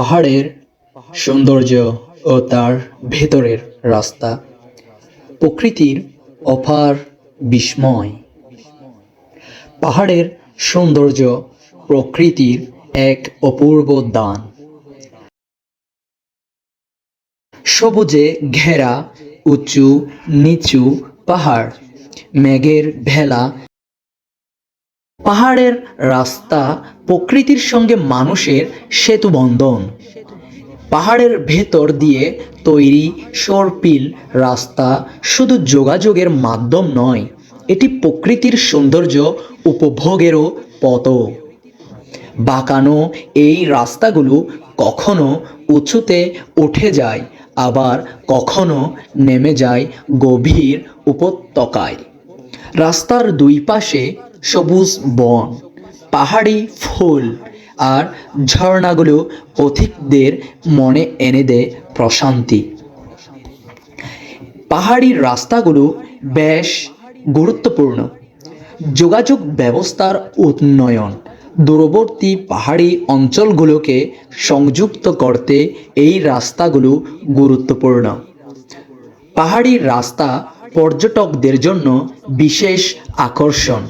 পাহাড়ের সৌন্দর্য ও তার ভেতরের রাস্তা। প্রকৃতির অপার বিস্ময়। পাহাড়ের সৌন্দর্য প্রকৃতির এক অপূর্ব দান। সবুজে ঘেরা, উঁচু, নিচু পাহাড়, মেঘের ভেলা পাহাড়ের রাস্তা প্রকৃতির সঙ্গে মানুষের সেতু বন্ধন পাহাড়ের ভেতর দিয়ে তৈরি সরপিল রাস্তা শুধু যোগাযোগের মাধ্যম নয়, এটি প্রকৃতির সৌন্দর্য উপভোগেরও পথ বাঁকানো এই রাস্তাগুলো কখনো উঁচুতে উঠে যায়, আবার কখনো নেমে যায় গভীর উপত্যকায়। রাস্তার দুই পাশে সবুজ বন, পাহাড়ি ফুল আর ঝর্ণাগুলো পথিকদের মনে এনে দেয় প্রশান্তি। পাহাড়ি রাস্তাগুলো বেশ গুরুত্বপূর্ণ। যোগাযোগ ব্যবস্থার উন্নয়ন, দূরবর্তী পাহাড়ি অঞ্চলগুলোকে সংযুক্ত করতে এই রাস্তাগুলো গুরুত্বপূর্ণ। পাহাড়ি রাস্তা পর্যটকদের জন্য বিশেষ আকর্ষণ।